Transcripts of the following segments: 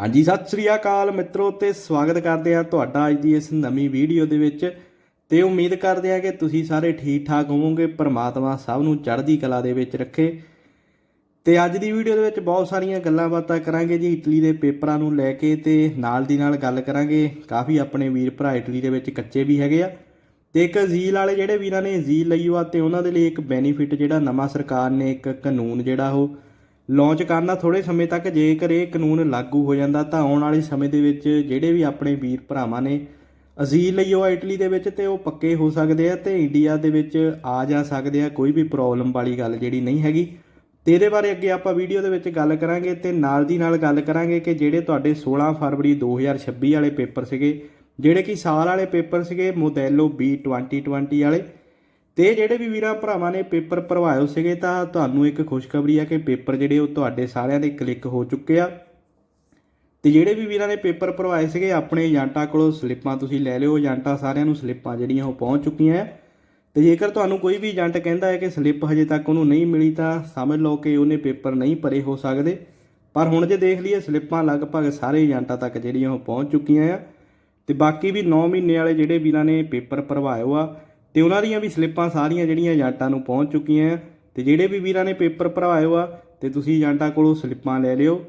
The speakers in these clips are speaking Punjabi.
ਹਾਂਜੀ, ਸਤਿ ਸ੍ਰੀ ਅਕਾਲ ਮਿੱਤਰੋ, ਤੇ ਸਵਾਗਤ ਕਰਦੇ ਆ ਤੁਹਾਡਾ ਅੱਜ ਦੀ ਇਸ ਨਵੀਂ ਵੀਡੀਓ ਦੇ ਵਿੱਚ। ਤੇ ਉਮੀਦ ਕਰਦੇ ਆ ਕਿ ਤੁਸੀਂ ਸਾਰੇ ਠੀਕ ਠਾਕ ਹੋਵੋਗੇ, ਪਰਮਾਤਮਾ ਸਭ ਨੂੰ ਚੜ੍ਹਦੀ ਕਲਾ ਦੇ ਵਿੱਚ ਰੱਖੇ। ਤੇ ਅੱਜ ਦੀ ਵੀਡੀਓ ਦੇ ਵਿੱਚ ਬਹੁਤ ਸਾਰੀਆਂ ਗੱਲਾਂ ਬਾਤਾਂ ਕਰਾਂਗੇ ਜੀ, ਇਟਲੀ ਦੇ ਪੇਪਰਾਂ ਨੂੰ ਲੈ ਕੇ ਤੇ ਨਾਲ ਦੀ ਨਾਲ ਗੱਲ ਕਰਾਂਗੇ। ਕਾਫੀ ਆਪਣੇ ਵੀਰ ਭਰਾ ਇਟਲੀ ਦੇ ਵਿੱਚ ਕੱਚੇ ਵੀ ਹੈਗੇ ਆ। ਤੇ ਇੱਕ ਜ਼ੀਲ ਵਾਲੇ ਜਿਹੜੇ ਵੀਰਾਂ ਨੇ, ਜ਼ੀਲ ਲਈ ਆ, ਤੇ ਉਹਨਾਂ ਦੇ ਲਈ ਇੱਕ ਬੈਨੀਫਿਟ ਜਿਹੜਾ ਨਵਾਂ ਸਰਕਾਰ ਨੇ, ਇੱਕ ਕਾਨੂੰਨ ਜਿਹੜਾ ਉਹ ਲਾਂਚ ਕਰਨਾ ਥੋੜੇ ਸਮੇਂ ਤੱਕ ਜੇਕਰ ਇਹ ਕਾਨੂੰਨ ਲਾਗੂ ਹੋ ਜਾਂਦਾ ਤਾਂ ਆਉਣ ਵਾਲੇ ਸਮੇਂ ਦੇ ਵਿੱਚ ਜਿਹੜੇ ਵੀ ਆਪਣੇ ਵੀਰ ਭਰਾਵਾਂ ਨੇ ਅਜ਼ੀਲ ਲਈ ਉਹ ਇਟਲੀ ਦੇ ਵਿੱਚ ਤੇ ਉਹ ਪੱਕੇ ਹੋ ਸਕਦੇ ਆ ਤੇ ਇੰਡੀਆ ਦੇ ਵਿੱਚ ਆ ਜਾ ਸਕਦੇ ਆ, ਕੋਈ ਵੀ ਪ੍ਰੋਬਲਮ ਵਾਲੀ ਗੱਲ ਜਿਹੜੀ ਨਹੀਂ ਹੈਗੀ। ਤੇ ਇਹਦੇ ਬਾਰੇ ਅੱਗੇ ਆਪਾਂ ਵੀਡੀਓ ਦੇ ਵਿੱਚ ਗੱਲ ਕਰਾਂਗੇ ਤੇ ਨਾਲ ਦੀ ਨਾਲ ਗੱਲ ਕਰਾਂਗੇ ਕਿ ਜਿਹੜੇ ਤੁਹਾਡੇ 16 ਫਰਵਰੀ 2026 ਵਾਲੇ ਪੇਪਰ ਸੀਗੇ, ਜਿਹੜੇ ਕਿ ਸਾਲ ਵਾਲੇ ਪੇਪਰ ਸੀਗੇ ਮੋਡੈਲੋ B 2020 ਵਾਲੇ ਤੇ ਜਿਹੜੇ ਵੀ ਵੀਰਾਂ ਭਰਾਵਾਂ ਨੇ ਪੇਪਰ ਭਰਵਾਏ ਸੀਗੇ ਤਾਂ ਤੁਹਾਨੂੰ ਇੱਕ ਖੁਸ਼ਖਬਰੀ ਆ ਕਿ ਪੇਪਰ ਜਿਹੜੇ ਉਹ ਤੁਹਾਡੇ ਸਾਰਿਆਂ ਦੇ ਕਲਿੱਕ ਹੋ ਚੁੱਕੇ ਆ। ਤੇ ਜਿਹੜੇ ਵੀ ਵੀਰਾਂ ਨੇ ਪੇਪਰ ਭਰਵਾਏ ਸੀਗੇ, ਆਪਣੇ ਏਜੰਟਾਂ ਕੋਲੋਂ ਸਲਿੱਪਾਂ ਤੁਸੀਂ ਲੈ ਲਿਓ। ਏਜੰਟਾਂ ਸਾਰਿਆਂ ਨੂੰ ਸਲਿੱਪਾਂ ਜਿਹੜੀਆਂ ਉਹ ਪਹੁੰਚ ਚੁੱਕੀਆਂ ਆ ਤੇ ਜੇਕਰ ਤੁਹਾਨੂੰ ਕੋਈ ਵੀ ਏਜੰਟ ਕਹਿੰਦਾ ਹੈ ਕਿ ਸਲਿੱਪ ਹਜੇ ਤੱਕ ਉਹਨੂੰ ਨਹੀਂ ਮਿਲੀ ਤਾਂ ਸਮਝ ਲਓ ਕਿ ਉਹਨੇ ਪੇਪਰ ਨਹੀਂ ਭਰੇ ਹੋ ਸਕਦੇ। ਪਰ ਹੁਣ ਜੇ ਦੇਖ ਲਈਏ, ਸਲਿੱਪਾਂ ਲਗਭਗ ਸਾਰੇ ਏਜੰਟਾਂ ਤੱਕ ਜਿਹੜੀਆਂ ਉਹ ਪਹੁੰਚ ਚੁੱਕੀਆਂ ਆ। ਤੇ ਬਾਕੀ ਵੀ 9 ਮਹੀਨੇ ਵਾਲੇ ਜਿਹੜੇ ਵੀਰਾਂ ਨੇ ਪੇਪਰ ਭਰਵਾਇਓ ਆ ਤੇ ਉਹਨਾਂ ਦੀਆਂ ਵੀ ਸਲਿੱਪਾਂ ਸਾਰੀਆਂ ਜਿਹੜੀਆਂ ਏਜੰਟਾਂ ਨੂੰ ਪਹੁੰਚ ਚੁੱਕੀਆਂ ਆ ਤੇ ਜਿਹੜੇ ਵੀ ਵੀਰਾਂ ਨੇ ਪੇਪਰ ਭਰਵਾਏ ਆ ਤੇ ਤੁਸੀਂ ਏਜੰਟਾਂ ਕੋਲੋਂ ਸਲਿੱਪਾਂ ਲੈ ਲਿਓ।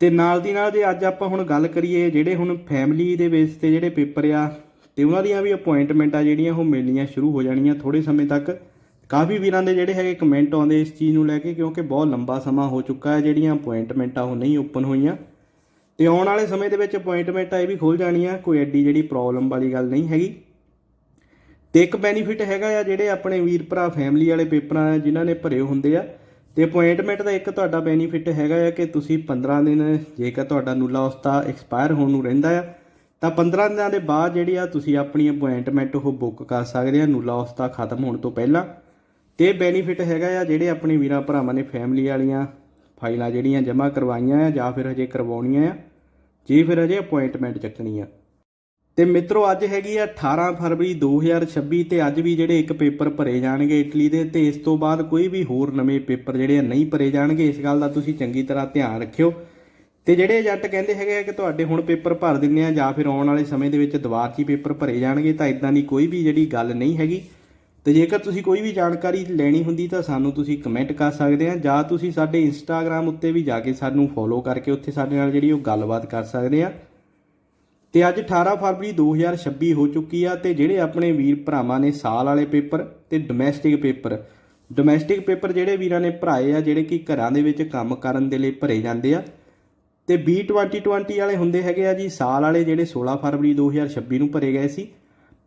ਤੇ ਨਾਲ ਦੀ ਨਾਲ ਜੇ ਅੱਜ ਆਪਾਂ ਹੁਣ ਗੱਲ ਕਰੀਏ ਜਿਹੜੇ ਹੁਣ ਫੈਮਿਲੀ ਦੇ ਬੇਸ ਤੇ ਜਿਹੜੇ ਪੇਪਰ ਆ, ਤੇ ਉਹਨਾਂ ਦੀਆਂ ਵੀ ਅਪਾਇੰਟਮੈਂਟਾਂ ਜਿਹੜੀਆਂ ਉਹ ਮਿਲਣੀਆਂ ਸ਼ੁਰੂ ਹੋ ਜਾਣੀਆਂ ਥੋੜੇ ਸਮੇਂ ਤੱਕ। ਕਾਫੀ ਵੀਰਾਂ ਦੇ ਜਿਹੜੇ ਹੈਗੇ ਕਮੈਂਟ ਆਉਂਦੇ ਇਸ ਚੀਜ਼ ਨੂੰ ਲੈ ਕੇ, ਕਿਉਂਕਿ ਬਹੁਤ ਲੰਬਾ ਸਮਾਂ ਹੋ ਚੁੱਕਾ ਹੈ ਜਿਹੜੀਆਂ ਅਪਾਇੰਟਮੈਂਟਾਂ ਉਹ ਨਹੀਂ ਓਪਨ ਹੋਈਆਂ। ਤੇ ਆਉਣ ਵਾਲੇ ਸਮੇਂ ਦੇ ਵਿੱਚ ਅਪਾਇੰਟਮੈਂਟਾਂ ਇਹ ਵੀ ਖੁੱਲ ਜਾਣੀਆਂ, ਕੋਈ ਐਡੀ ਜਿਹੜੀ ਪ੍ਰੋਬਲਮ ਵਾਲੀ ਗੱਲ ਨਹੀਂ ਹੈਗੀ। ਤੇ ਇੱਕ ਬੈਨੀਫਿਟ ਹੈਗਾ ਆ ਜਿਹੜੇ ਆਪਣੇ ਵੀਰ ਭਰਾ ਫੈਮਿਲੀ ਵਾਲੇ ਪੇਪਰਾਂ ਆ ਜਿਨ੍ਹਾਂ ਨੇ ਭਰੇ ਹੁੰਦੇ ਆ, ਤੇ ਅਪਾਇੰਟਮੈਂਟ ਦਾ ਇੱਕ ਤੁਹਾਡਾ ਬੈਨੀਫਿਟ ਹੈਗਾ ਆ ਕਿ ਤੁਸੀਂ 15 ਦਿਨ ਜੇਕਰ ਤੁਹਾਡਾ ਨੂਲਾ ਉਸਤਾ ਐਕਸਪਾਇਰ ਹੋਣ ਨੂੰ ਰਹਿੰਦਾ ਆ, ਤਾਂ 15 ਦਿਨਾਂ ਦੇ ਬਾਅਦ ਜਿਹੜੀ ਆ ਤੁਸੀਂ ਆਪਣੀ ਅਪਾਇੰਟਮੈਂਟ ਉਹ ਬੁੱਕ ਕਰ ਸਕਦੇ ਆ ਨੂਲਾ ਉਸਤਾ ਖਤਮ ਹੋਣ ਤੋਂ ਪਹਿਲਾਂ। ਤੇ ਬੈਨੀਫਿਟ ਹੈਗਾ ਆ ਜਿਹੜੇ ਆਪਣੇ ਵੀਰਾਂ ਭਰਾਵਾਂ ਨੇ ਫੈਮਿਲੀ ਵਾਲੀਆਂ ਫਾਈਲਾਂ ਜਿਹੜੀਆਂ ਜਮ੍ਹਾਂ ਕਰਵਾਈਆਂ ਆ ਜਾਂ ਫਿਰ ਹਜੇ ਕਰਵਾਉਣੀਆਂ ਆ, ਜੇ ਫਿਰ ਹਜੇ ਅਪਾਇੰਟਮੈਂਟ ਚੱਕਣੀ ਆ। ਤੇ ਮਿੱਤਰੋ, ਅੱਜ ਹੈਗੀ ਆ 18 ਫਰਵਰੀ 2026 ਤੇ ਅੱਜ ਵੀ ਜਿਹੜੇ ਇੱਕ ਪੇਪਰ ਭਰੇ ਜਾਣਗੇ ਇਟਲੀ ਦੇ ਤੇ ਇਸ ਤੋਂ ਬਾਅਦ ਕੋਈ ਵੀ ਹੋਰ ਨਵੇਂ ਪੇਪਰ ਜਿਹੜੇ ਆ ਨਹੀਂ ਭਰੇ ਜਾਣਗੇ। ਇਸ ਗੱਲ ਦਾ ਤੁਸੀਂ ਚੰਗੀ ਤਰ੍ਹਾਂ ਧਿਆਨ ਰੱਖਿਓ। ਤੇ ਜਿਹੜੇ ਏਜੰਟ ਕਹਿੰਦੇ ਹੈਗੇ ਆ ਕਿ ਤੁਹਾਡੇ ਹੁਣ ਪੇਪਰ ਭਰ ਦਿੰਨੇ ਆ ਜਾਂ ਫਿਰ ਆਉਣ ਵਾਲੇ ਸਮੇਂ ਦੇ ਵਿੱਚ ਦੁਬਾਰਾ 'ਚ ਹੀ ਪੇਪਰ ਭਰੇ ਜਾਣਗੇ ਤਾਂ ਇਦਾਂ ਦੀ ਕੋਈ ਵੀ ਜਿਹੜੀ ਗੱਲ ਨਹੀਂ ਹੈਗੀ। ਤੇ ਜੇਕਰ ਤੁਸੀਂ ਕੋਈ ਵੀ ਜਾਣਕਾਰੀ ਲੈਣੀ ਹੁੰਦੀ ਤਾਂ ਸਾਨੂੰ ਤੁਸੀਂ ਕਮੈਂਟ ਕਰ ਸਕਦੇ ਆ ਜਾਂ ਤੁਸੀਂ ਸਾਡੇ ਇੰਸਟਾਗ੍ਰam ਉੱਤੇ ਵੀ ਜਾ ਕੇ ਸਾਨੂੰ ਫੋਲੋ ਕਰਕੇ ਉੱਥੇ ਸਾਡੇ ਨਾਲ ਜਿਹੜੀ ਉਹ ਗੱਲਬਾਤ ਕਰ ਸਕਦੇ ਆ। ਤੇ ਅੱਜ 18 ਫਰਵਰੀ 2026 ਹੋ ਚੁੱਕੀ ਆ ਤੇ ਜਿਹੜੇ ਆਪਣੇ ਵੀਰ ਭਰਾਵਾਂ ਨੇ ਸਾਲ ਵਾਲੇ ਪੇਪਰ ਤੇ ਡੋਮੈਸਟਿਕ ਪੇਪਰ ਡੋਮੈਸਟਿਕ ਪੇਪਰ ਜਿਹੜੇ ਵੀਰਾਂ ਨੇ ਭਰਾਏ ਆ, ਜਿਹੜੇ ਕਿ ਘਰਾਂ ਦੇ ਵਿੱਚ ਕੰਮ ਕਰਨ ਦੇ ਲਈ ਭਰੇ ਜਾਂਦੇ ਆ, ਤੇ B 2020 ਵਾਲੇ ਹੁੰਦੇ ਹੈਗੇ ਆ ਜੀ, ਸਾਲ ਵਾਲੇ ਜਿਹੜੇ 16 ਫਰਵਰੀ 2026 ਨੂੰ ਭਰੇ ਗਏ ਸੀ।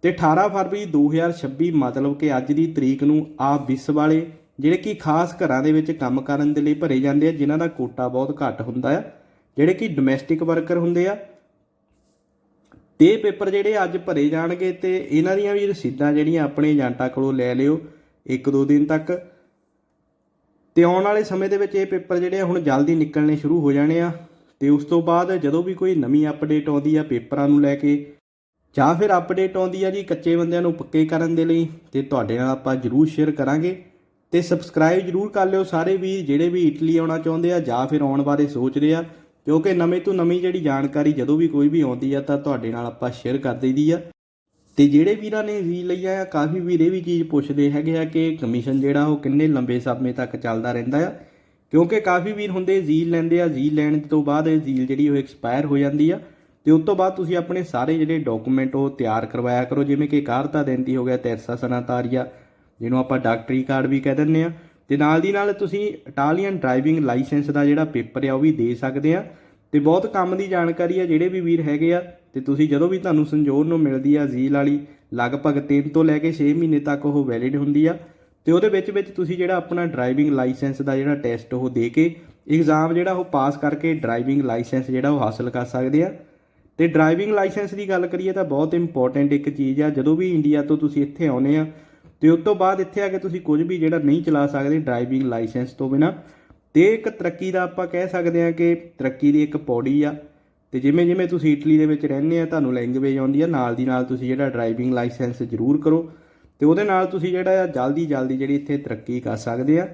ਤੇ 18 ਫਰਵਰੀ 2026 ਮਤਲਬ ਕਿ ਅੱਜ ਦੀ ਤਰੀਕ ਨੂੰ ਆ ਵਿਸ ਵਾਲੇ ਜਿਹੜੇ ਕਿ ਖਾਸ ਘਰਾਂ ਦੇ ਵਿੱਚ ਕੰਮ ਕਰਨ ਦੇ ਲਈ ਭਰੇ ਜਾਂਦੇ ਆ, ਜਿਨ੍ਹਾਂ ਦਾ ਕੋਟਾ ਬਹੁਤ ਘੱਟ ਹੁੰਦਾ ਆ, ਜਿਹੜੇ ਕਿ ਡੋਮੈਸਟਿਕ ਵਰਕਰ ਹੁੰਦੇ ਆ। ਤੇ ਇਹ ਪੇਪਰ ਜਿਹੜੇ ਅੱਜ ਭਰੇ ਜਾਣਗੇ ਤੇ ਇਹਨਾਂ ਦੀਆਂ ਵੀ ਰਸੀਦਾਂ ਜਿਹੜੀਆਂ ਆਪਣੇ ਏਜੰਟਾਂ ਕੋਲੋਂ ਲੈ ਲਿਓ ਇੱਕ ਦੋ ਦਿਨ ਤੱਕ। ਤੇ ਆਉਣ ਵਾਲੇ ਸਮੇਂ ਦੇ ਵਿੱਚ ਇਹ ਪੇਪਰ ਜਿਹੜੇ ਆ ਹੁਣ ਜਲਦੀ ਨਿਕਲਣੇ ਸ਼ੁਰੂ ਹੋ ਜਾਣੇ ਆ। ਤੇ ਉਸ ਤੋਂ ਬਾਅਦ ਜਦੋਂ ਵੀ ਕੋਈ ਨਵੀਂ ਅਪਡੇਟ ਆਉਂਦੀ ਆ ਪੇਪਰਾਂ ਨੂੰ ਲੈ ਕੇ ਜਾਂ ਫਿਰ ਅਪਡੇਟ ਆਉਂਦੀ ਆ ਜੀ ਕੱਚੇ ਬੰਦਿਆਂ ਨੂੰ ਪੱਕੇ ਕਰਨ ਦੇ ਲਈ, ਤੇ ਤੁਹਾਡੇ ਨਾਲ ਆਪਾਂ ਜਰੂਰ ਸ਼ੇਅਰ ਕਰਾਂਗੇ। ਤੇ ਸਬਸਕ੍ਰਾਈਬ ਜਰੂਰ ਕਰ ਲਿਓ ਸਾਰੇ ਵੀ ਜਿਹੜੇ ਵੀ ਇਟਲੀ ਆਉਣਾ ਚਾਹੁੰਦੇ ਆ ਜਾਂ ਫਿਰ ਆਉਣ ਬਾਰੇ ਸੋਚ ਰਹੇ ਆ। ਕਿਉਂਕਿ ਨਵੇਂ ਤੋਂ ਨਵੀਂ ਜਿਹੜੀ ਜਾਣਕਾਰੀ ਜਦੋਂ ਵੀ ਕੋਈ ਵੀ ਆਉਂਦੀ ਆ ਤਾਂ ਤੁਹਾਡੇ ਨਾਲ ਆਪਾਂ ਸ਼ੇਅਰ ਕਰ ਦਈਦੀ ਆ। ਤੇ ਜਿਹੜੇ ਵੀਰਾਂ ਨੇ ਵੀ ਲਈਆ ਆ, ਕਾਫੀ ਵੀਰ ਇਹ ਵੀ ਚੀਜ਼ ਪੁੱਛਦੇ ਹੈਗੇ ਆ ਕਿ ਕਮਿਸ਼ਨ ਜਿਹੜਾ ਉਹ ਕਿੰਨੇ ਲੰਬੇ ਸਮੇਂ ਤੱਕ ਚੱਲਦਾ ਰਹਿੰਦਾ ਆ। ਕਿਉਂਕਿ ਕਾਫੀ ਵੀਰ ਹੁੰਦੇ ਜ਼ੀਲ ਲੈਂਦੇ ਆ ਜ਼ੀਲ ਲੈਣ ਤੋਂ ਬਾਅਦ ਇਹ ਜ਼ੀਲ ਜਿਹੜੀ ਉਹ ਐਕਸਪਾਇਰ ਹੋ ਜਾਂਦੀ ਆ। ਤੇ ਉਸ ਤੋਂ ਬਾਅਦ ਤੁਸੀਂ ਆਪਣੇ ਸਾਰੇ ਜਿਹੜੇ ਡਾਕੂਮੈਂਟ ਉਹ ਤਿਆਰ ਕਰਵਾਇਆ ਕਰੋ, ਜਿਵੇਂ ਕਿ ਕਾਰਤਾ ਦੈਂਤੀ ਹੋ ਗਿਆ, ਤੈਰਸਾ ਸਨਾਤਾਰੀਆ, ਜਿਹਨੂੰ ਆਪਾਂ ਡਾਕਟਰੀ ਕਾਰਡ ਵੀ ਕਹਿ ਦਿੰਦੇ ਆ। ਤੇ ਨਾਲ ਦੀ ਨਾਲ ਤੁਸੀਂ ਇਟਾਲੀਅਨ ਡਰਾਈਵਿੰਗ ਲਾਇਸੈਂਸ ਦਾ ਜਿਹੜਾ ਪੇਪਰ ਆ, ਉਹ ਵੀ ਦੇ ਸਕਦੇ ਆ। ਤੇ ਬਹੁਤ ਕੰਮ ਦੀ ਜਾਣਕਾਰੀ ਆ ਜਿਹੜੇ ਵੀ ਵੀਰ ਹੈਗੇ ਆ। ਤੇ ਤੁਸੀਂ ਜਦੋਂ ਵੀ ਤੁਹਾਨੂੰ ਸੰਜੋਰ ਨੂੰ ਮਿਲਦੀ ਆ ਜ਼ੀਲ ਵਾਲੀ, ਲਗਭਗ 3 ਤੋਂ ਲੈ ਕੇ 6 ਮਹੀਨੇ ਤੱਕ ਉਹ ਵੈਲਿਡ ਹੁੰਦੀ ਆ। ਤੇ ਉਹਦੇ ਵਿੱਚ ਵਿੱਚ ਤੁਸੀਂ ਜਿਹੜਾ ਆਪਣਾ ਡਰਾਈਵਿੰਗ ਲਾਇਸੈਂਸ ਦਾ ਜਿਹੜਾ ਟੈਸਟ ਉਹ ਦੇ ਕੇ ਐਗਜ਼ਾਮ ਜਿਹੜਾ ਉਹ ਪਾਸ ਕਰਕੇ ਡਰਾਈਵਿੰਗ ਲਾਇਸੈਂਸ ਜਿਹੜਾ ਉਹ ਹਾਸਲ ਕਰ ਸਕਦੇ ਆ। ਤੇ ਡਰਾਈਵਿੰਗ ਲਾਇਸੈਂਸ ਦੀ ਗੱਲ ਕਰੀਏ ਤਾਂ ਬਹੁਤ ਇੰਪੋਰਟੈਂਟ ਇੱਕ ਚੀਜ਼ ਆ। ਜਦੋਂ ਵੀ ਇੰਡੀਆ ਤੋਂ ਤੁਸੀਂ ਇੱਥੇ ਆਉਨੇ ਆ ਤੇ ਉਸ ਤੋਂ ਬਾਅਦ ਇੱਥੇ ਆ ਕੇ ਤੁਸੀਂ ਕੁਝ ਵੀ ਜਿਹੜਾ ਨਹੀਂ ਚਲਾ ਸਕਦੇ ਡਰਾਈਵਿੰਗ ਲਾਇਸੈਂਸ ਤੋਂ ਬਿਨਾ, ਤੇ ਇੱਕ ਤਰੱਕੀ ਦਾ ਆਪਾਂ ਕਹਿ ਸਕਦੇ ਹਾਂ ਕਿ ਤਰੱਕੀ ਦੀ ਇੱਕ ਪੌੜੀ ਆ, ਤੇ ਜਿਵੇਂ ਜਿਵੇਂ ਤੁਸੀਂ ਇਟਲੀ ਦੇ ਵਿੱਚ ਰਹਿੰਦੇ ਆ, ਤੁਹਾਨੂੰ ਲੈਂਗੁਏਜ ਆਉਂਦੀ ਆ, ਨਾਲ ਦੀ ਨਾਲ ਤੁਸੀਂ ਜਿਹੜਾ ਡਰਾਈਵਿੰਗ ਲਾਇਸੈਂਸ ਜ਼ਰੂਰ ਕਰੋ, ਤੇ ਉਹਦੇ ਨਾਲ ਤੁਸੀਂ ਜਿਹੜਾ ਆ ਜਲਦੀ ਜਲਦੀ ਜਿਹੜੀ ਇੱਥੇ ਤਰੱਕੀ ਕਰ ਸਕਦੇ ਆ।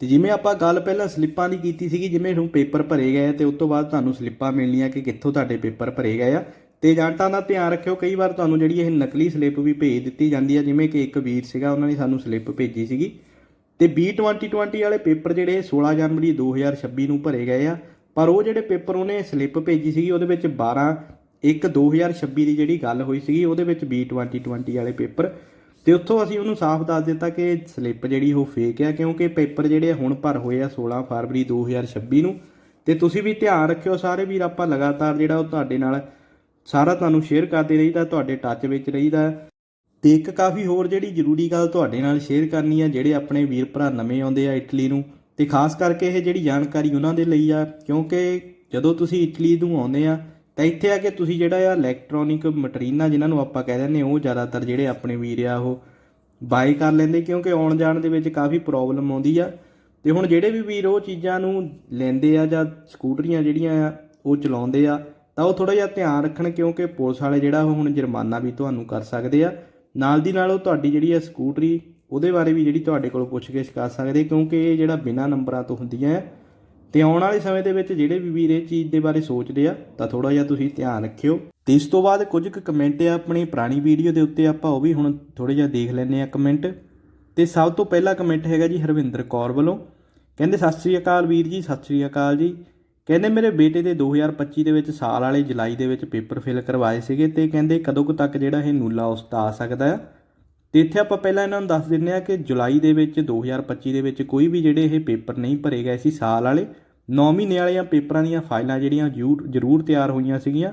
ਤੇ ਜਿਵੇਂ ਆਪਾਂ ਗੱਲ ਪਹਿਲਾਂ ਸਲਿੱਪਾਂ ਦੀ ਕੀਤੀ ਸੀਗੀ, ਜਿਵੇਂ ਹੁਣ ਪੇਪਰ ਭਰੇ ਗਏ ਆ, ਤੇ ਉਸ ਤੋਂ ਬਾਅਦ ਤੁਹਾਨੂੰ ਸਲਿੱਪਾਂ ਮਿਲਣੀਆਂ ਕਿ ਕਿੱਥੋਂ ਤੁਹਾਡੇ ਪੇਪਰ ਭਰੇ ਗਏ ਆ ਤੇ ਏਜੰਟਾਂ ਦਾ ਧਿਆਨ ਰੱਖਿਓ, ਕਈ ਵਾਰ ਤੁਹਾਨੂੰ ਜਿਹੜੀ ਇਹ ਨਕਲੀ ਸਲਿੱਪ ਵੀ ਭੇਜ ਦਿੱਤੀ ਜਾਂਦੀ ਆ, ਜਿਵੇਂ ਕਿ ਇੱਕ ਵੀਰ ਸੀਗਾ, ਉਹਨਾਂ ਨੇ ਸਾਨੂੰ ਸਲਿੱਪ ਭੇਜੀ ਸੀਗੀ। ਤੇ B2020 ਵਾਲੇ ਪੇਪਰ ਜਿਹੜੇ 16 ਜਨਵਰੀ 2026 ਨੂੰ ਭਰੇ ਗਏ ਆ, ਪਰ ਉਹ ਜਿਹੜੇ ਪੇਪਰ ਉਹਨੇ ਸਲਿੱਪ ਭੇਜੀ ਸੀਗੀ, ਉਹਦੇ ਵਿੱਚ 12 1 2026 ਦੀ ਜਿਹੜੀ ਗੱਲ ਹੋਈ ਸੀਗੀ, ਉਹਦੇ ਵਿੱਚ B2020 ਵਾਲੇ ਪੇਪਰ। ਤੇ ਉੱਥੋਂ ਅਸੀਂ ਉਹਨੂੰ ਸਾਫ਼ ਦੱਸ ਦਿੱਤਾ ਕਿ ਸਲਿੱਪ ਜਿਹੜੀ ਉਹ ਫੇਕ ਆ, ਕਿਉਂਕਿ ਪੇਪਰ ਜਿਹੜੇ ਹੁਣ ਭਰ ਹੋਏ ਆ 16 ਫਰਵਰੀ 2026 ਨੂੰ। ਤੇ ਤੁਸੀਂ ਵੀ ਧਿਆਨ ਰੱਖਿਓ, ਸਾਰੇ ਵੀਰ, ਆਪਾਂ ਲਗਾਤਾਰ ਜਿਹੜਾ ਉਹ ਤੁਹਾਡੇ ਨਾਲ ਸਾਰਾ ਤੁਹਾਨੂੰ ਸ਼ੇਅਰ ਕਰਦੇ ਰਹੀਦਾ, ਤੁਹਾਡੇ ਟੱਚ ਵਿੱਚ ਰਹੀਦਾ। ਤੇ ਇੱਕ ਕਾਫੀ ਹੋਰ ਜਿਹੜੀ ਜ਼ਰੂਰੀ ਗੱਲ ਤੁਹਾਡੇ ਨਾਲ ਸ਼ੇਅਰ ਕਰਨੀ ਆ, ਜਿਹੜੇ ਆਪਣੇ ਵੀਰ ਭਰਾ ਨਵੇਂ ਆਉਂਦੇ ਆ ਇਟਲੀ ਨੂੰ। ਤੇ ਖਾਸ ਕਰਕੇ ਇਹ ਜਿਹੜੀ ਜਾਣਕਾਰੀ ਉਹਨਾਂ ਦੇ ਲਈ ਆ, ਕਿਉਂਕਿ ਜਦੋਂ ਤੁਸੀਂ ਇਟਲੀ ਨੂੰ ਆਉਂਦੇ ਆ, ਤਾਂ ਇੱਥੇ ਆ ਕੇ ਤੁਸੀਂ ਜਿਹੜਾ ਆ ਇਲੈਕਟ੍ਰੋਨਿਕ ਮਟਰੀਨਾ ਜਿਨ੍ਹਾਂ ਨੂੰ ਆਪਾਂ ਕਹਿ ਦਿੰਦੇ ਉਹ ਜ਼ਿਆਦਾਤਰ ਜਿਹੜੇ ਆਪਣੇ ਵੀਰ ਆ, ਉਹ ਬਾਈ ਕਰ ਲੈਂਦੇ, ਕਿਉਂਕਿ ਆਉਣ ਜਾਣ ਦੇ ਵਿੱਚ ਕਾਫੀ ਪ੍ਰੋਬਲਮ ਆਉਂਦੀ ਆ। ਤੇ ਹੁਣ ਜਿਹੜੇ ਵੀ ਵੀਰ ਉਹ ਚੀਜ਼ਾਂ ਨੂੰ ਲੈਂਦੇ ਆ ਜਾਂ ਸਕੂਟਰੀਆਂ ਜਿਹੜੀਆਂ ਆ, ਉਹ ਚਲਾਉਂਦੇ ਆ ਤਾਂ ਉਹ ਥੋੜਾ ਜਿਹਾ ਧਿਆਨ ਰੱਖਣ ਕਿਉਂਕਿ ਪੁਲਿਸ ਵਾਲੇ ਜਿਹੜਾ ਉਹ ਹੁਣ ਜੁਰਮਾਨਾ ਵੀ ਤੁਹਾਨੂੰ ਕਰ ਸਕਦੇ ਆ। ਨਾਲ ਦੀ ਨਾਲ ਉਹ ਤੁਹਾਡੀ ਜਿਹੜੀ ਆ ਸਕੂਟਰੀ, ਉਹਦੇ ਬਾਰੇ ਵੀ ਜਿਹੜੀ ਤੁਹਾਡੇ ਕੋਲ ਪੁੱਛਗਿੱਛ ਕਰ ਸਕਦੇ ਕਿਉਂਕਿ ਇਹ ਜਿਹੜਾ ਬਿਨਾਂ ਨੰਬਰਾਂ ਤੋਂ ਹੁੰਦੀਆਂ ਹੈ ਤੇ ਆਉਣ ਵਾਲੇ ਸਮੇਂ ਦੇ ਵਿੱਚ ਜਿਹੜੇ ਵੀ ਵੀਰ ਇਹ ਚੀਜ਼ ਦੇ ਬਾਰੇ ਸੋਚਦੇ ਆ, ਤਾਂ ਥੋੜਾ ਜਿਹਾ ਤੁਸੀਂ ਧਿਆਨ ਰੱਖਿਓ। ਤੇ ਇਸ ਤੋਂ ਬਾਅਦ ਕੁਝ ਕੁ ਕਮੈਂਟ ਆ ਆਪਣੀ ਪੁਰਾਣੀ ਵੀਡੀਓ ਦੇ ਉੱਤੇ ਆਪਾਂ ਉਹ ਵੀ ਹੁਣ ਥੋੜਾ ਜਿਹਾ ਦੇਖ ਲੈਂਦੇ ਆ ਕਮੈਂਟ। ਤੇ ਸਭ ਤੋਂ ਪਹਿਲਾ ਕਮੈਂਟ ਹੈਗਾ ਜੀ ਹਰਵਿੰਦਰ ਕੌਰ ਵੱਲੋਂ। ਕਹਿੰਦੇ, ਸਤਿ ਸ੍ਰੀ ਅਕਾਲ ਵੀਰ ਜੀ, ਸਤਿ ਸ੍ਰੀ ਅਕਾਲ ਜੀ। ਕਹਿੰਦੇ ਮੇਰੇ ਬੇਟੇ ਦੇ 2025 ਦੇ ਵਿੱਚ ਸਾਲ ਵਾਲੇ ਜੁਲਾਈ ਦੇ ਵਿੱਚ ਪੇਪਰ ਫਿਲ ਕਰਵਾਏ ਸੀਗੇ ਤੇ ਕਹਿੰਦੇ ਕਦੋਂ ਕੁ ਤੱਕ ਜਿਹੜਾ ਇਹ ਨੂਲਾ ਉਸਤਾ ਆ ਸਕਦਾ ਆ ਤੇ ਇੱਥੇ ਆਪਾਂ ਪਹਿਲਾਂ ਇਹਨਾਂ ਨੂੰ ਦੱਸ ਦਿੰਦੇ ਆ ਕਿ ਜੁਲਾਈ ਦੇ ਵਿੱਚ 2025 ਦੇ ਵਿੱਚ ਕੋਈ ਵੀ ਜਿਹੜੇ ਇਹ ਪੇਪਰ ਨਹੀਂ ਭਰੇ ਗਏ ਸੀ ਸਾਲ ਵਾਲੇ। 9 ਮਹੀਨੇ ਵਾਲੀਆਂ ਪੇਪਰਾਂ ਦੀਆਂ ਫਾਈਲਾਂ ਜਿਹੜੀਆਂ ਜ਼ਰੂਰ ਜ਼ਰੂਰ ਤਿਆਰ ਹੋਈਆਂ ਸੀਗੀਆਂ।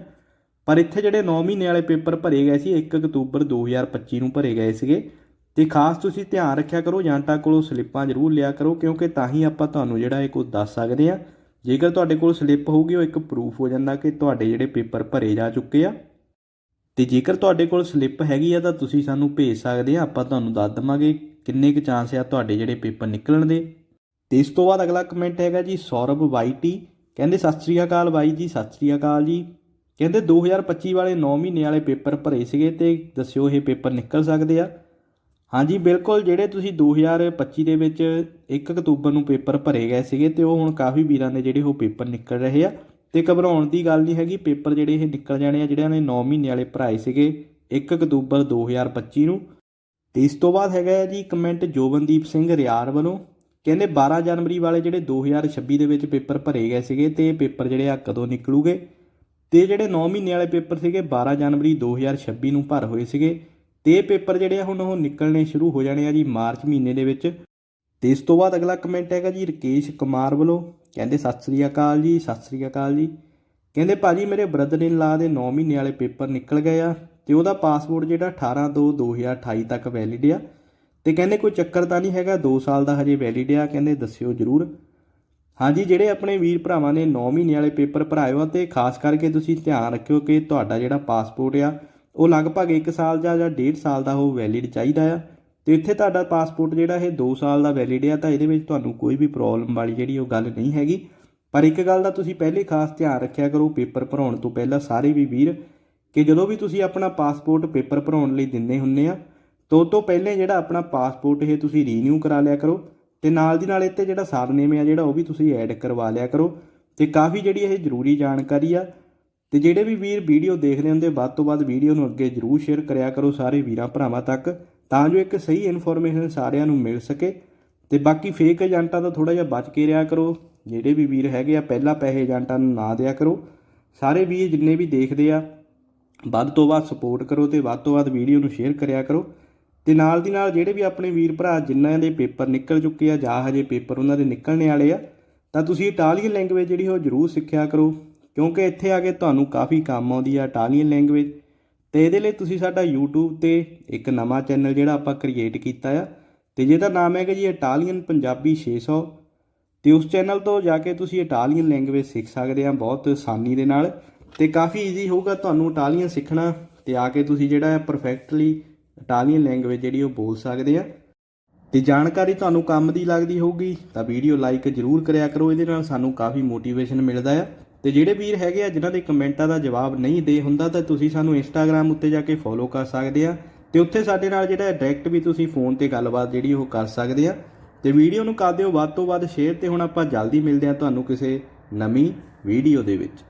ਪਰ ਇੱਥੇ ਜਿਹੜੇ 9 ਮਹੀਨੇ ਵਾਲੇ ਪੇਪਰ ਭਰੇ ਗਏ ਸੀ 1 ਅਕਤੂਬਰ 2025 ਨੂੰ ਭਰੇ ਗਏ ਸੀਗੇ। ਤੇ ਖਾਸ ਤੁਸੀਂ ਧਿਆਨ ਰੱਖਿਆ ਕਰੋ ਏਜੰਟਾਂ ਕੋਲੋਂ ਸਲਿੱਪਾਂ ਜ਼ਰੂਰ ਲਿਆ ਕਰੋ, ਕਿਉਂਕਿ ਤਾਂ ਹੀ ਆਪਾਂ ਤੁਹਾਨੂੰ ਜਿਹੜਾ ਇਹ ਕੁਝ ਦੱਸ ਸਕਦੇ ਆ ਜੇਕਰ ਤੁਹਾਡੇ ਕੋਲ ਸਲਿੱਪ ਹੋਊਗੀ, ਉਹ ਇੱਕ ਪ੍ਰੂਫ ਹੋ ਜਾਂਦਾ ਕਿ ਤੁਹਾਡੇ ਜਿਹੜੇ ਪੇਪਰ ਭਰੇ ਜਾ ਚੁੱਕੇ ਆ। ਤੇ ਜੇਕਰ ਤੁਹਾਡੇ ਕੋਲ ਸਲਿੱਪ ਹੈਗੀ ਆ, ਤਾਂ ਤੁਸੀਂ ਸਾਨੂੰ ਭੇਜ ਸਕਦੇ ਆ, ਆਪਾਂ ਤੁਹਾਨੂੰ ਦੱਸ ਦਵਾਂਗੇ ਕਿੰਨੇ ਕੁ ਚਾਂਸ ਆ ਤੁਹਾਡੇ ਜਿਹੜੇ ਪੇਪਰ ਨਿਕਲਣ ਦੇ। ਤੇ ਇਸ ਤੋਂ ਬਾਅਦ ਅਗਲਾ ਕਮੈਂਟ ਹੈਗਾ ਜੀ, ਸੌਰਭ ਵਾਈਟੀ ਕਹਿੰਦੇ, ਸਤਿ ਸ੍ਰੀ ਅਕਾਲ ਬਾਈ ਜੀ, ਸਤਿ ਸ੍ਰੀ ਅਕਾਲ ਜੀ। ਕਹਿੰਦੇ 2025 ਵਾਲੇ 9 ਮਹੀਨੇ ਵਾਲੇ ਪੇਪਰ ਭਰੇ ਸੀਗੇ ਤੇ ਦੱਸਿਓ ਇਹ ਪੇਪਰ ਨਿਕਲ ਸਕਦੇ ਆ। ਹਾਂਜੀ, ਬਿਲਕੁਲ, ਜਿਹੜੇ ਤੁਸੀਂ 2025 ਦੇ ਵਿੱਚ 1 ਅਕਤੂਬਰ ਨੂੰ ਪੇਪਰ ਭਰੇ ਗਏ ਸੀਗੇ ਤੇ ਉਹ ਹੁਣ ਕਾਫੀ ਵੀਰਾਂ ਦੇ ਜਿਹੜੇ ਉਹ ਪੇਪਰ ਨਿਕਲ ਰਹੇ ਆ ਤੇ ਘਬਰਾਉਣ ਦੀ ਗੱਲ ਨਹੀਂ ਹੈਗੀ, ਪੇਪਰ ਜਿਹੜੇ ਇਹ ਨਿਕਲ ਜਾਣੇ ਆ, ਜਿਹੜਿਆਂ ਨੇ 9 ਮਹੀਨੇ ਵਾਲੇ ਭਰਾਏ ਸੀਗੇ 1 ਅਕਤੂਬਰ 2025 ਨੂੰ। ਤੇ ਇਸ ਤੋਂ ਬਾਅਦ ਹੈਗਾ ਜੀ ਕਮੈਂਟ ਜੋਬਨਦੀਪ ਸਿੰਘ ਰਿਆਰ ਵੱਲੋਂ, ਕਹਿੰਦੇ 12 ਜਨਵਰੀ ਵਾਲੇ ਜਿਹੜੇ 2026 ਦੇ ਵਿੱਚ ਪੇਪਰ ਭਰੇ ਗਏ ਸੀਗੇ ਤੇ ਇਹ ਪੇਪਰ ਜਿਹੜੇ ਆ ਕਦੋਂ ਨਿਕਲੂਗੇ? ਤੇ ਜਿਹੜੇ 9 ਮਹੀਨੇ ਵਾਲੇ ਪੇਪਰ ਸੀਗੇ 12 ਜਨਵਰੀ 2026 ਨੂੰ ਭਰ ਹੋਏ ਸੀਗੇ। ਤੇ ਇਹ ਪੇਪਰ ਜਿਹੜੇ ਆ ਹੁਣ ਉਹ ਨਿਕਲਣੇ ਸ਼ੁਰੂ ਹੋ ਜਾਣੇ ਆ ਜੀ ਮਾਰਚ ਮਹੀਨੇ ਦੇ ਵਿੱਚ। ਤੇ ਇਸ ਤੋਂ ਬਾਅਦ ਅਗਲਾ ਕਮੈਂਟ ਹੈਗਾ ਜੀ ਰਕੇਸ਼ ਕੁਮਾਰ ਵੱਲੋਂ। ਕਹਿੰਦੇ, ਸਤਿ ਸ੍ਰੀ ਅਕਾਲ ਜੀ, ਸਤਿ ਸ੍ਰੀ ਅਕਾਲ ਜੀ। ਕਹਿੰਦੇ, ਭਾਜੀ, ਮੇਰੇ ਬ੍ਰਦਰ ਇਨ ਲਾ ਦੇ 9 ਮਹੀਨੇ ਵਾਲੇ ਪੇਪਰ ਨਿਕਲ ਗਏ ਆ ਤੇ ਉਹਦਾ ਪਾਸਪੋਰਟ ਜਿਹੜਾ 18 2 2028 ਤੱਕ ਵੈਲਿਡ ਆ। ਤੇ ਕਹਿੰਦੇ, ਕੋਈ ਚੱਕਰ ਤਾਂ ਨਹੀਂ ਹੈਗਾ 2 ਸਾਲ ਦਾ ਹਜੇ ਵੈਲਿਡ ਆ। ਕਹਿੰਦੇ, ਦੱਸਿਓ ਜਰੂਰ। ਹਾਂਜੀ, ਜਿਹੜੇ ਆਪਣੇ ਵੀਰ ਭਰਾਵਾਂ ਨੇ 9 ਮਹੀਨੇ ਵਾਲੇ ਪੇਪਰ ਭਰਾਇਓ ਹੋ ਤੇ ਖਾਸ ਕਰਕੇ ਤੁਸੀਂ ਧਿਆਨ ਰੱਖਿਓ ਕਿ ਤੁਹਾਡਾ ਜਿਹੜਾ ਪਾਸਪੋਰਟ ਆ ਉਹ ਲਗਭਗ 1 ਸਾਲ ਜਾਂ ਜਾਂ 1.5 ਸਾਲ ਦਾ ਉਹ ਵੈਲਿਡ ਚਾਹੀਦਾ ਆ। ਤੇ ਇੱਥੇ ਤੁਹਾਡਾ ਪਾਸਪੋਰਟ ਜਿਹੜਾ ਇਹ 2 ਸਾਲ ਦਾ ਵੈਲਿਡ ਆ, ਤਾਂ ਇਹਦੇ ਵਿੱਚ ਤੁਹਾਨੂੰ ਕੋਈ ਵੀ ਪ੍ਰੋਬਲਮ ਵਾਲੀ ਜਿਹੜੀ ਉਹ ਗੱਲ ਨਹੀਂ ਹੈਗੀ। ਪਰ ਇੱਕ ਗੱਲ ਦਾ ਤੁਸੀਂ ਪਹਿਲੇ ਖਾਸ ਧਿਆਨ ਰੱਖਿਆ ਕਰੋ, ਪੇਪਰ ਭਰਾਉਣ ਤੋਂ ਪਹਿਲਾਂ ਸਾਰੇ ਵੀ ਵੀਰ, ਕਿ ਜਦੋਂ ਵੀ ਤੁਸੀਂ ਆਪਣਾ ਪਾਸਪੋਰਟ ਪੇਪਰ ਭਰਾਉਣ ਲਈ ਦਿੰਦੇ ਹੁੰਨੇ ਆ, ਤਾਂ ਉਹ ਤੋਂ ਪਹਿਲੇ ਜਿਹੜਾ ਆਪਣਾ ਪਾਸਪੋਰਟ ਇਹ ਤੁਸੀਂ ਰੀਨਿਊ ਕਰਾ ਲਿਆ ਕਰੋ। ਤੇ ਨਾਲ ਦੀ ਨਾਲ ਇੱਥੇ ਜਿਹੜਾ ਸਰਨੇਮ ਆ ਜਿਹੜਾ ਉਹ ਵੀ ਤੁਸੀਂ ਐਡ ਕਰਵਾ ਲਿਆ ਕਰੋ। ਤੇ ਕਾਫੀ ਜਿਹੜੀ ਇਹ ਜ਼ਰੂਰੀ ਜਾਣਕਾਰੀ ਆ ਤੇ ਜਿਹੜੇ ਵੀ ਵੀਰ ਵੀਡੀਓ ਦੇਖਦੇ ਹੁੰਦੇ, ਵੱਧ ਤੋਂ ਵੱਧ ਵੀਡੀਓ ਨੂੰ ਅੱਗੇ ਜਰੂਰ ਸ਼ੇਅਰ ਕਰਿਆ ਕਰੋ ਸਾਰੇ ਵੀਰਾਂ ਭਰਾਵਾਂ ਤੱਕ, ਤਾਂ ਜੋ ਇੱਕ ਸਹੀ ਇਨਫੋਰਮੇਸ਼ਨ ਸਾਰਿਆਂ ਨੂੰ ਮਿਲ ਸਕੇ। ਤੇ ਬਾਕੀ ਫੇਕ ਏਜੰਟਾਂ ਤੋਂ ਥੋੜਾ ਜਿਹਾ ਬਚ ਕੇ ਰਿਹਾ ਕਰੋ। ਜਿਹੜੇ ਵੀ ਵੀਰ ਹੈਗੇ ਆ, ਪਹਿਲਾਂ ਪੈਸੇ ਏਜੰਟਾਂ ਨੂੰ ਨਾ ਦਿਆ ਕਰੋ। ਸਾਰੇ ਵੀਰ ਜਿੰਨੇ ਵੀ ਦੇਖਦੇ ਆ, ਵੱਧ ਤੋਂ ਵੱਧ ਸਪੋਰਟ ਕਰੋ ਤੇ ਵੱਧ ਤੋਂ ਵੱਧ ਵੀਡੀਓ ਨੂੰ ਸ਼ੇਅਰ ਕਰਿਆ ਕਰੋ। ਤੇ ਨਾਲ ਦੀ ਨਾਲ ਜਿਹੜੇ ਵੀ ਆਪਣੇ ਵੀਰ ਭਰਾ ਜਿਨ੍ਹਾਂ ਦੇ ਪੇਪਰ ਨਿਕਲ ਚੁੱਕੇ ਆ ਜਾਂ ਹਜੇ ਪੇਪਰ ਉਹਨਾਂ ਦੇ ਨਿਕਲਣੇ ਵਾਲੇ ਆ, ਤਾਂ ਤੁਸੀਂ ਇਟਾਲੀਅਨ ਲੈਂਗੁਏਜ ਜਿਹੜੀ ਉਹ ਜ਼ਰੂਰ ਸਿੱਖਿਆ ਕਰੋ। ਕਿਉਂਕਿ ਇੱਥੇ ਆ ਕੇ ਤੁਹਾਨੂੰ ਕਾਫੀ ਕੰਮ ਆਉਂਦੀ ਆ ਇਟਾਲੀਅਨ ਲੈਂਗੁਏਜ ਤੇ ਇਹਦੇ ਲਈ ਤੁਸੀਂ ਸਾਡਾ YouTube ਤੇ ਇੱਕ ਨਵਾਂ ਚੈਨਲ ਜਿਹੜਾ ਆਪਾਂ ਕ੍ਰੀਏਟ ਕੀਤਾ ਆ। ਤੇ ਜਿਹਦਾ ਨਾਮ ਹੈਗਾ ਜੀ ਇਟਾਲੀਅਨ ਪੰਜਾਬੀ 600 ਤੇ ਉਸ ਚੈਨਲ ਤੋਂ ਜਾ ਕੇ ਤੁਸੀਂ ਇਟਾਲੀਅਨ ਲੈਂਗੁਏਜ ਸਿੱਖ ਸਕਦੇ ਆ ਬਹੁਤ ਆਸਾਨੀ ਦੇ ਨਾਲ। ਤੇ ਕਾਫੀ ਈਜ਼ੀ ਹੋਊਗਾ ਤੁਹਾਨੂੰ ਇਟਾਲੀਅਨ ਸਿੱਖਣਾ ਤੇ ਆ ਕੇ ਤੁਸੀਂ ਜਿਹੜਾ ਹੈ ਪਰਫੈਕਟਲੀ ਇਟਾਲੀਅਨ ਲੈਂਗੁਏਜ ਜਿਹੜੀ ਉਹ ਬੋਲ ਸਕਦੇ ਆ। ਤੇ ਜਾਣਕਾਰੀ ਤੁਹਾਨੂੰ ਕੰਮ ਦੀ ਲੱਗਦੀ ਹੋਊਗੀ ਤਾਂ ਵੀਡੀਓ ਲਾਈਕ ਜਰੂਰ ਕਰਿਆ ਕਰੋ। ਇਹਦੇ ਨਾਲ ਸਾਨੂੰ ਕਾਫੀ ਮੋਟੀਵੇਸ਼ਨ ਮਿਲਦਾ ਆ। ਤੇ ਜਿਹੜੇ ਵੀਰ ਹੈਗੇ ਆ, ਜਿਨ੍ਹਾਂ ਦੇ ਕਮੈਂਟਾਂ ਦਾ ਜਵਾਬ ਨਹੀਂ ਦੇ ਹੁੰਦਾ, ਤਾਂ ਤੁਸੀਂ ਸਾਨੂੰ ਇੰਸਟਾਗ੍ਰam ਉੱਤੇ ਜਾ ਕੇ ਫੋਲੋ ਕਰ ਸਕਦੇ ਆ। ਤੇ ਉੱਥੇ ਸਾਡੇ ਨਾਲ ਜਿਹੜਾ ਡਾਇਰੈਕਟ ਵੀ ਤੁਸੀਂ ਫੋਨ ਤੇ ਗੱਲਬਾਤ ਜਿਹੜੀ ਉਹ ਕਰ ਸਕਦੇ ਆ। ਤੇ ਵੀਡੀਓ ਨੂੰ ਕਰ ਦਿਓ, ਵੱਧ ਤੋਂ ਵੱਧ ਸ਼ੇਅਰ ਤੇ ਹੁਣ ਆਪਾਂ ਜਲਦੀ ਮਿਲਦੇ ਹਾਂ ਤੁਹਾਨੂੰ ਕਿਸੇ ਨਵੀਂ ਵੀਡੀਓ ਦੇ ਵਿੱਚ।